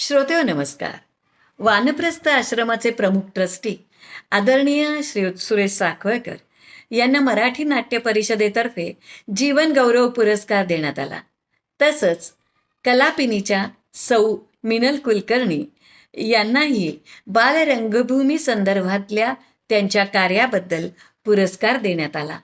श्रोतेव नमस्कार. वानप्रस्थ आश्रमाचे प्रमुख ट्रस्टी आदरणीय श्रीयुत सुरेश साखळकर यांना मराठी नाट्य परिषदेतर्फे जीवन गौरव पुरस्कार देण्यात आला. तसंच कलापिनीच्या सौ मिनल कुलकर्णी यांनाही बालरंगभूमी संदर्भातल्या त्यांच्या कार्याबद्दल पुरस्कार देण्यात आला.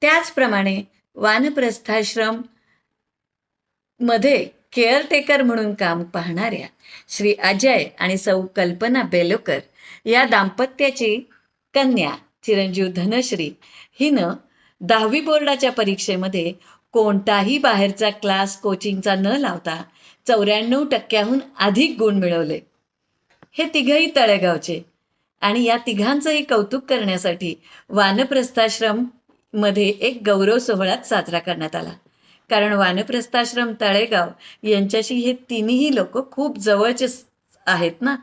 त्याचप्रमाणे वानप्रस्थाश्रममध्ये केअरटेकर म्हणून काम पाहणाऱ्या श्री अजय आणि सौ कल्पना बेलोकर या दाम्पत्याची कन्या चिरंजीव धनश्री हिनं दहावी बोर्डाच्या परीक्षेमध्ये कोणताही बाहेरचा क्लास कोचिंगचा न लावता चौऱ्याण्णव टक्क्याहून अधिक गुण मिळवले. हे तिघही तळेगावचे आणि या तिघांचंही कौतुक करण्यासाठी वानप्रस्थाश्रममध्ये एक गौरव सोहळा साजरा करण्यात आला. कारण वानप्रस्थाश्रम तळेगाव यांच्याशी हे तिन्ही लोक खूप जवळचे आहेत ना.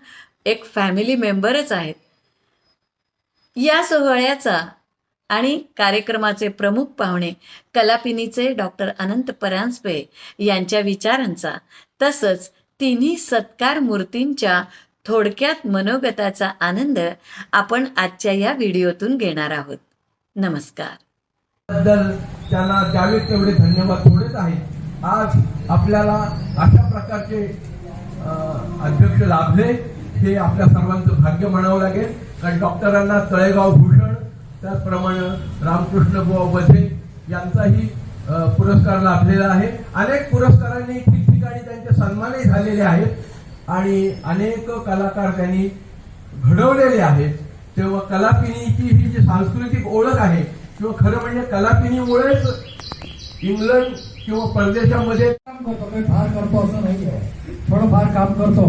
एक फॅमिली मेंबरच आहेत. या सोहळ्याचा आणि कार्यक्रमाचे प्रमुख पाहुणे कलापिनीचे डॉक्टर अनंत परांजपे यांच्या विचारांचा तसंच तिन्ही सत्कार मूर्तींच्या थोडक्यात मनोगताचा आनंद आपण आजच्या या व्हिडिओतून घेणार आहोत. नमस्कार. बद्दल त्यांना द्यावे तेवढे धन्यवाद थोडेच आहेत. आज आपल्याला अशा प्रकारचे अध्यक्ष लाभले हे आपल्या सर्वांचं भाग्य म्हणावं लागेल. कारण डॉक्टरांना तळेगाव भूषण त्याचप्रमाणे रामकृष्ण बुवा वधे यांचाही पुरस्कार लाभलेला आहे. अनेक पुरस्कारांनी ठिकठिकाणी त्यांचे सन्मानही झालेले आहेत. आणि अनेक कलाकार त्यांनी घडवलेले आहेत. तेव्हा कलापिनीची ही जी सांस्कृतिक ओळख आहे किंवा खरं म्हणजे कलापिनीमुळेच इंग्लंड किंवा परदेशामध्ये काम करतो. काही फार करतो असं नाही आहे. थोडंफार काम करतो.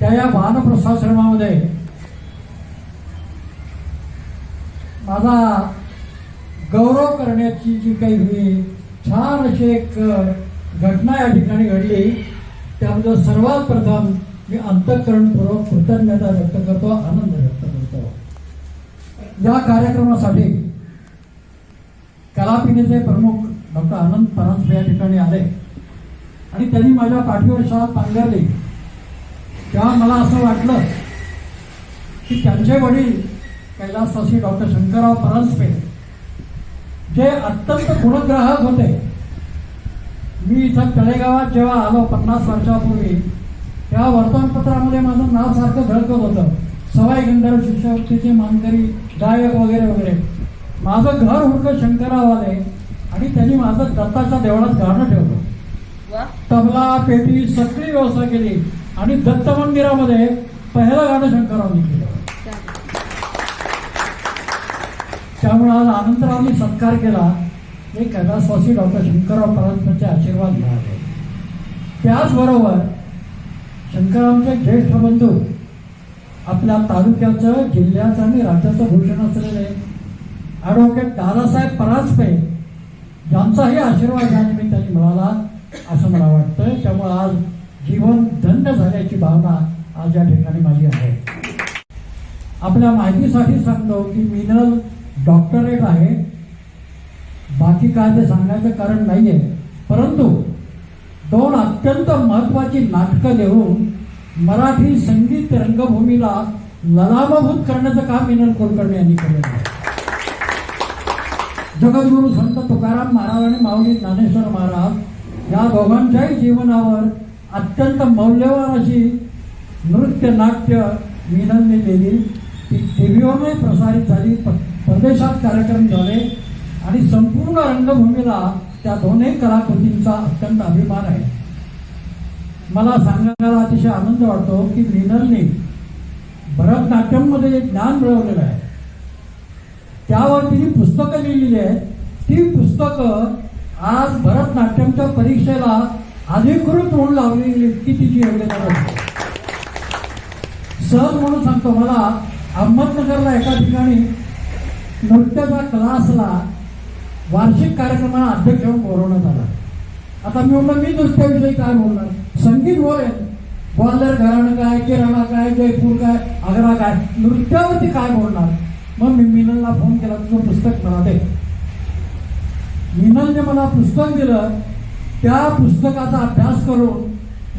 त्या या वानप्रस्थाश्रमामध्ये माझा गौरव करण्याची जी काही ही छान अशी एक घटना या ठिकाणी घडली. त्याबद्दल सर्वात प्रथम मी अंतःकरणपूर्वक कृतज्ञता व्यक्त करतो. आनंद व्यक्त या कार्यक्रमासाठी कलापिनीचे प्रमुख डॉक्टर आनंद परांजपे या ठिकाणी आले. आणि त्यांनी माझ्या पाठीवर शाळा पांघरली. तेव्हा मला असं वाटलं की त्यांचे वडील कैलासवासी डॉक्टर शंकरराव परांजपे जे अत्यंत गुणग्राहक होते. मी इथं तळेगावात जेव्हा आलो पन्नास वर्षापूर्वी तेव्हा वर्तमानपत्रामध्ये माझं नाव सारखं धडकत होतं. सवाई गंधर्व शिष्यवृत्तीचे मानकरी गायक वगैरे वगैरे. माझं घर हुडकं शंकरराव आले आणि त्यांनी माझं दत्ताच्या देवळात गाणं ठेवलं. तबला पेटी सगळी व्यवस्था केली. आणि दत्त मंदिरामध्ये पहिलं गाणं शंकररावनी केलं. त्यामुळे आज आनंदरावनी सत्कार केला. हे कैलासवासी डॉक्टर शंकरराव परांजपेचे आशीर्वाद मिळाले. त्याचबरोबर शंकररावचे ज्येष्ठ बंधू आपल्या तालुक्याचं जिल्ह्याचं आणि राज्याचं भूषण असलेले ॲडव्होकेट दादासाहेब परांजपे यांचाही आशीर्वाद या निमित्ताने मिळाला असं मला वाटतं. त्यामुळे आज जीवन दंड झाल्याची भावना आज या ठिकाणी माझी आहे. आपल्या माहितीसाठी सांगतो की मिनल डॉक्टरेट आहे. बाकी काय ते सांगण्याचं कारण नाहीये. परंतु दोन अत्यंत महत्वाची नाटकं लिहून मराठी संगीत रंगभूमीला ललामभूत करण्याचं काम विनोद कुलकर्णी यांनी केलेलं आहे. जगद्गुरु संत तुकाराम महाराज आणि माऊली ज्ञानेश्वर महाराज या दोघांच्याही जीवनावर अत्यंत मौल्यवान अशी नृत्य नाट्य मिनलने दिली ती टीव्हीवरही प्रसारित झाली. परदेशात कार्यक्रम झाले. आणि संपूर्ण रंगभूमीला त्या दोन्ही कलाकृतींचा अत्यंत अभिमान आहे. मला सांगायला अतिशय आनंद वाटतो की मीनलने भरतनाट्यममध्ये जे ज्ञान मिळवलेलं आहे त्यावर तिने पुस्तकं लिहिलेली आहेत. ती पुस्तकं आज भरतनाट्यमच्या परीक्षेला अधिकृत तोंड लावलेली की तिची योग्यता सहज म्हणून सांगतो मला अहमदनगरला एका ठिकाणी नृत्याच्या क्लासला वार्षिक कार्यक्रमाला अध्यक्ष म्हणून बोलवण्यात आला. आता मी म्हणलं मी नृत्याविषयी काय बोलणार? संगीत बोलेन ग्वाल्हेर घराणं काय किराणा काय जयपूर काय आग्रा काय नृत्यावरती काय बोलणार? मग मी मिनलला फोन केला तुझं पुस्तक मला दे मिनलने मला पुस्तक दिलं. त्या पुस्तकाचा अभ्यास करून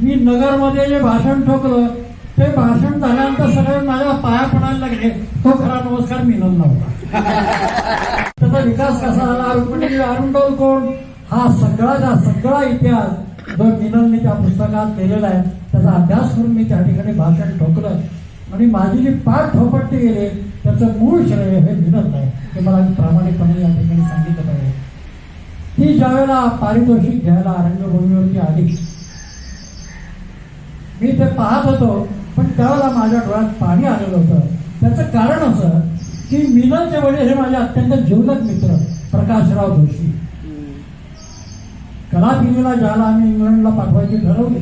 मी नगरमध्ये जे भाषण ठोकलं ते भाषण झाल्यानंतर सगळे माझ्या पाया पडायला लागले. तो खरा नमस्कार मिनल नव्हता त्याचा विकास कसा झाला? म्हणजे अरुण अरुण कोण? हा सगळा सगळा इतिहास जो मिनलने त्या पुस्तकात केलेला आहे त्याचा अभ्यास करून मी त्या ठिकाणी भाषण ठोकलं. आणि माझी जी पाठ ठोपटते गेली त्याचं मूळ श्रेय हे मिनल आहे हे मला प्रामाणिकपणे या ठिकाणी सांगितलं पाहिजे. ती ज्यावेळेला पारितोषिक घ्यायला रंगभूमीवरती आली मी ते पाहत होतो पण त्यावेळेला माझ्या डोळ्यात पाणी आलेलं होतं. त्याचं कारण असं की मिनलचे वडील हे माझे अत्यंत जीवलग मित्र प्रकाशराव जोशी. कलापिरीला ज्याला आम्ही इंग्लंडला पाठवायचे ठरवले.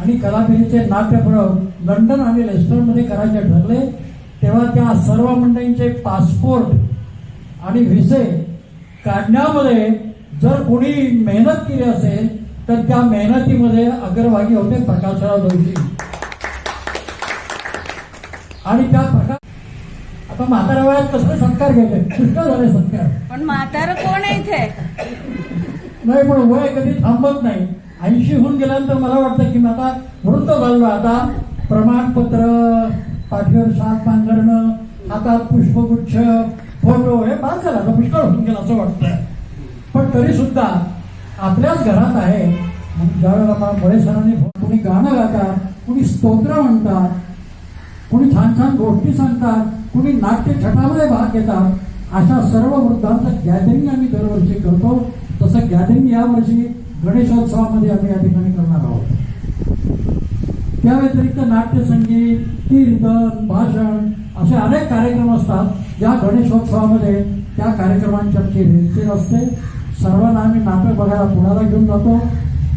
आणि कलापिरीचे नाट्यप्रयोग लंडन आणि लेस्टरमध्ये करायचे ठरले तेव्हा त्या सर्व मंडळींचे पासपोर्ट आणि व्हिसे काढण्यामध्ये जर कोणी मेहनत केली असेल तर त्या मेहनतीमध्ये अग्रभागी होते प्रकाशराव जोशी. आणि त्या प्रकाश आता म्हातारा वयात कसले सत्कार घ्यायचे? पुष्कळ झाले सत्कार. पण म्हातारा कोण आहे इथे? नाही पण वय कधी थांबत नाही. ऐंशी होऊन गेल्यानंतर मला वाटतं की मी आता वृत्त झालो आता प्रमाणपत्र पाठीवर सात पांघरणं हातात पुष्पगुच्छ फोटो हे पास झाला. पुष्कळ होऊन गेला असं वाटतं पण तरी सुद्धा आपल्याच घरात आहे. ज्यावेळेला मला बळे सरांनी कुणी गाणं गातात कुणी स्तोत्र म्हणतात कुणी छान छान गोष्टी सांगतात कुणी नाट्य छटामध्ये भाग घेतात अशा सर्व वृद्धांचं गॅदरिंग आम्ही दरवर्षी करतो. तसं गॅदरिंग यावर्षी गणेशोत्सवामध्ये आम्ही या ठिकाणी करणार आहोत. त्या व्यतिरिक्त नाट्यसंगीत कीर्तन भाषण असे अनेक कार्यक्रम असतात. ज्या गणेशोत्सवामध्ये त्या कार्यक्रमांची रेलचेल असते. सर्वांना आम्ही नाटक बघायला पुण्याला घेऊन जातो.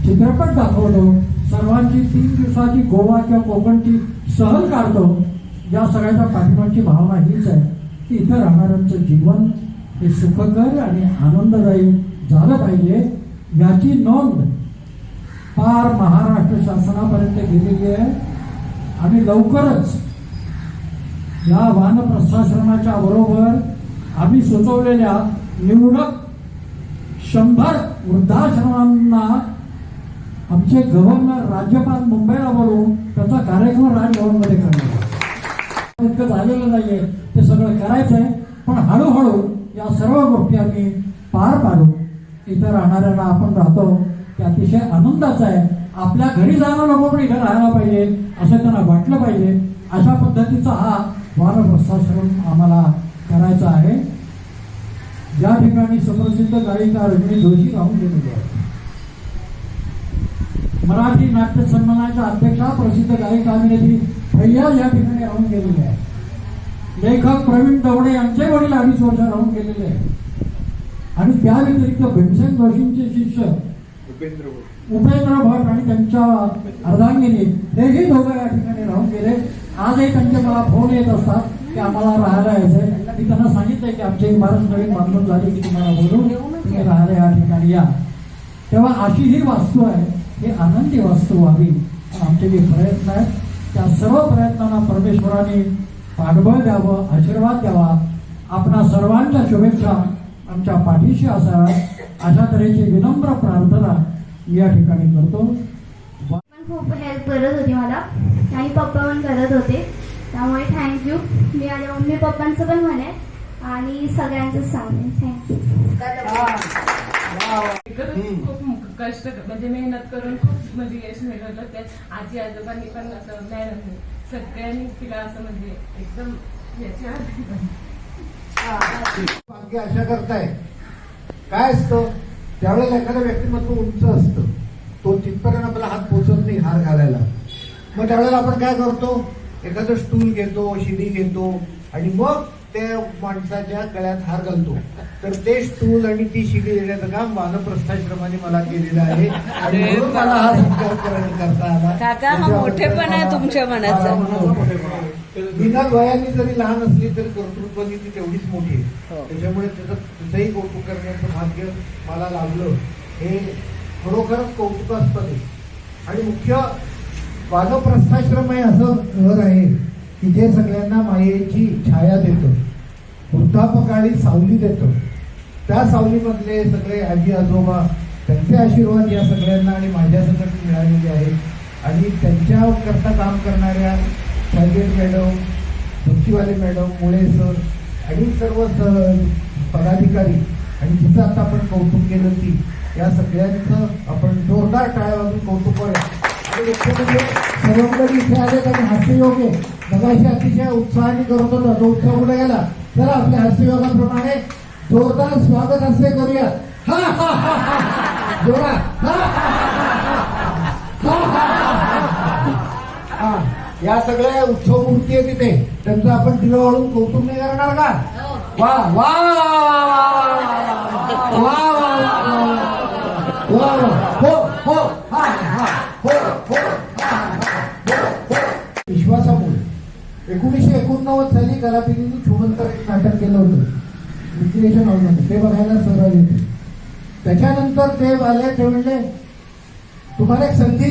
चित्रपट दाखवतो. सर्वांची तीन दिवसाची गोवा किंवा कोकणची सहल काढतो. या सगळ्याच्या पाठिंबाची भावना हीच आहे की इथं राहणाऱ्यांचं जीवन हे सुखकर आणि आनंददायी झालं पाहिजे याची नोंद पार महाराष्ट्र शासनापर्यंत गेलेली आहे. आणि लवकरच या वानप्रस्थाश्रमाच्या बरोबर आम्ही सुचवलेल्या निवडक शंभर वृद्धाश्रमांना आमचे गव्हर्नर राज्यपाल मुंबईला बोलवून त्याचा कार्यक्रम राजभवनमध्ये करणार इतकं झालेलं नाहीये ते सगळं करायचंय पण हळूहळू या सर्व गोष्टी आम्ही पार पाडू. इथं राहणाऱ्याला आपण राहतो. ते अतिशय आनंदाचं आहे. आपल्या घरी जाणं नको पण इथं राहायला पाहिजे. असं त्यांना वाटलं पाहिजे. अशा पद्धतीचा हा वानप्रस्थाश्रम आम्हाला करायचा आहे. ज्या ठिकाणी सुप्रसिद्ध गायिका रजनी जोशी राहून गेलेली आहे मराठी नाट्य सन्मानाच्या अध्यक्षा प्रसिद्ध गायिका अभिनेत्री फैयाज या ठिकाणी राहून गेलेले आहे लेखक प्रवीण दवडे यांचे वडील अडीच वर्ष राहून गेलेले आहे आणि त्या व्यतिरिक्त भीमसेन जोशींचे शिष्य उपेंद्र भट आणि त्यांच्या अर्धांगिनी हेही दोघं या ठिकाणी राहून गेले. आजही त्यांचे मला फोन येत असतात की आम्हाला राहायला यायचंय. मी त्यांना सांगितलंय की आमची इमारत नवीन बांधून झाली की तुम्हाला बोलून तुम्ही राहायला या ठिकाणी या. तेव्हा अशी ही वास्तू आहे ही आनंदी वास्तू व्हावी. आमचे जे प्रयत्न आहेत त्या सर्व प्रयत्नांना परमेश्वराने पाठबळ द्यावं आशीर्वाद द्यावा. आपणा सर्वांच्या शुभेच्छा आमच्या पाठीशी असाव्यात अशा तऱ्हेची विनम्र प्रार्थना मी या ठिकाणी करतो. पण खूप हेल्प करत होती मला. आणि पप्पा पण करत होते. त्यामुळे थँक्यू मी माझ्या मम्मी पप्पांचं पण म्हणे. आणि सगळ्यांचंच सांगेन थँक्यू खूप कष्ट म्हणजे मेहनत करून खूप म्हणजे यश मिळवलं ते आजी आजोबांनी पण असं मेहनत नाही. सगळ्यांनी तिला असं म्हणजे एकदम याच्यावर भाग्य अशा करताय. काय असतं? त्यावेळेला एखादं व्यक्तिमत्व उंच असतं तो तिथपर्यंत आपला हात पोचत नाही हार घालायला. मग त्यावेळेला आपण काय करतो? एखादं स्टूल घेतो शिडी घेतो आणि मग त्या माणसाच्या गळ्यात हार घालतो. तर ते स्टूल आणि ती शिडी देण्याचं काम वानप्रस्थाश्रमाने मला केलेलं आहे. आणि म्हणून मला हा सत्कार करता आला. काका, मोठेपण आहे तुमच्या मनाचं. हा, आहे. बिना वयाने जरी लहान असली तरी कर्तृत्वानी ती तेवढीच मोठी आहे. त्याच्यामुळे त्याचं तुझंही कौतुक करण्याचं भाग्य मला लाभलं. हे खरोखरच कौतुकास्पद आहे. आणि मुख्य वानप्रस्थाश्रम हे असं घर आहे की जे सगळ्यांना मायेची छाया देतं. वृद्धापकाळी सावली देतं. त्या सावलीमधले सगळे आजी आजोबा त्यांचे आशीर्वाद या सगळ्यांना आणि माझ्या सकट मिळालेले आहेत. आणि त्यांच्याकरता काम करणाऱ्या सायगेट मॅडम भक्तीवाले मॅडम मुळे सर आणि सर्व स- पदाधिकारी. आणि जिथं आता आपण कौतुक केलं ती या सगळ्यांचं आपण जोरदार टाळ्या वाजून कौतुक करूया. सर्वकडे इथे आले आणि हास्ययोग आहे मगाशी अतिशय उत्साहाने करत होता तो उत्साह कुठे गेला चला आपल्या हास्ययोगाप्रमाणे जोरदार स्वागत असे करूया. हा हा हा हा जोरा हा हा. या सगळ्या उत्सव मूर्ती आहे तिथे. त्यांचं आपण दिलं वाळून कौतुक नाही करणार का? वा वा वा वा वा वा. हो हो हा हा हो हो हा, हा, हो, हो. विश्वासामुळे. एकोणीसशे एकोणनव्वद साली कलापिनीने छुमंतर एक नाटक केलं होतं. विक्रिएशन हॉलमध्ये ते बघायला सहभागी होते. त्याच्यानंतर ते आले ते म्हणले तुम्हाला एक संधी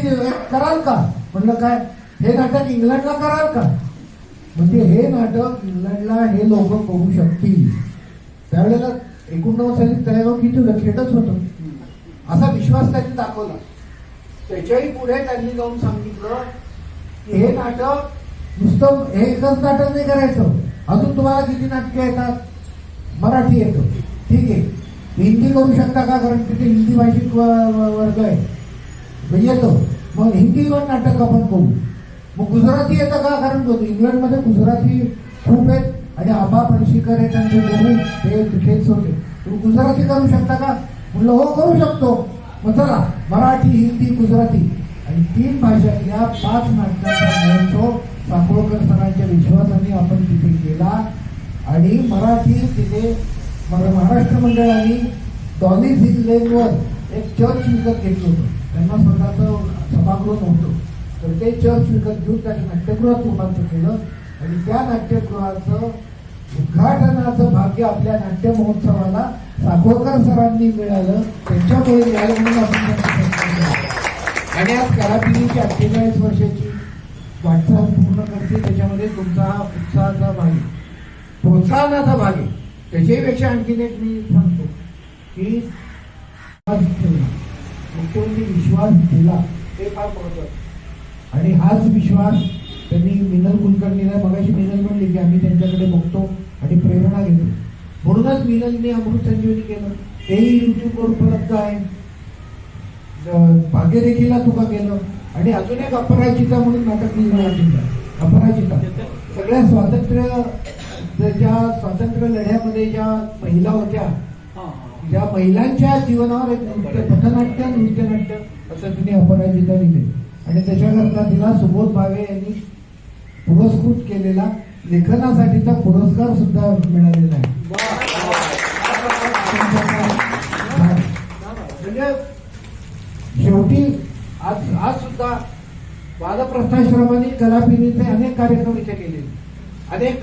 कराल का? म्हणलं काय? हे नाटक इंग्लंडला कराल का? म्हणजे हे नाटक इंग्लंडला हे लोक करू शकतील. त्यावेळेला एकोणनव्वद साली तयार किती होतं होतं. असा विश्वास त्यांनी दाखवला. त्याच्याही पुढे त्यांनी जाऊन सांगितलं की हे नाटक नुसतं हे एकच नाटक नाही करायचं. अजून तुम्हाला किती नाटकं येतात? मराठी येतं. ठीक आहे. हिंदी करू शकता का? कारण तिथे हिंदी भाषिक वर्ग आहे. येतो. मग हिंदीवर नाटक आपण करू मग गुजराती येतं का? कारण इंग्लंडमध्ये गुजराती खूप आहेत आणि आबा पणशीकर हे त्यांचे गुरु हे तिथेच होते. तुम्ही गुजराती करू शकता का? म्हणलं हो करू शकतो. मग चला मराठी हिंदी गुजराती आणि तीन भाषा या पाच नाटकांचा महोत्सव साकोळकर सरांच्या विश्वासाने आपण तिथे केला आणि मराठी तिथे महाराष्ट्र मंडळाने डॉली झिल लेनवर एक चर्च विकत घेतलं होतं. त्यांना स्वतःचं सभागृह नव्हतं. तर ते चर्च विकत घेऊन त्याने नाट्यगृहात रूपांतर केलं. आणि त्या नाट्यगृहाचं उद्घाटनाचं भाग्य आपल्या नाट्य महोत्सवाला साकोरकर सरांनी मिळालं. त्यांच्यामुळे मिळालं म्हणून आपण आणि आज कलापिनीची अठ्ठेचाळीस वर्षाची वाटचाल पूर्ण करते. त्याच्यामध्ये तुमचा हा उत्साहाचा भाग आहे. प्रोत्साहनाचा भाग आहे. त्याच्यापेक्षा आणखीन एक मी सांगतो की विश्वास ठेवला मुख्यमंत्री विश्वास दिला ते फार महत्वाचं आणि हाच विश्वास त्यांनी मिनल कुलकर्णीला मगाशी मिनल म्हणली की आम्ही त्यांच्याकडे बघतो आणि प्रेरणा घेतो. म्हणूनच मिनलने अमृत संजीवनी केलं. तेही युट्यूबवर उपलब्ध आहे. भाग्य देखील तुका केलं. आणि अजून एक अपराजिता म्हणून नाटक लिहिलं अपराजिता. सगळ्या स्वातंत्र्य ज्या स्वातंत्र्य लढ्यामध्ये ज्या महिला होत्या ज्या महिलांच्या जीवनावर एक नृत्य पथनाट्य नृत्यनाट्य असं तिने अपराजिता लिहिले आणि त्याच्याकरता तिला सुबोध भावे यांनी पुरस्कृत केलेला लेखनासाठीचा पुरस्कार सुद्धा मिळालेला आहे. म्हणजे शेवटी आज आज सुद्धा बालप्रस्थाश्रमाने कलापिनीचे अनेक कार्यक्रम इथे केले. अनेक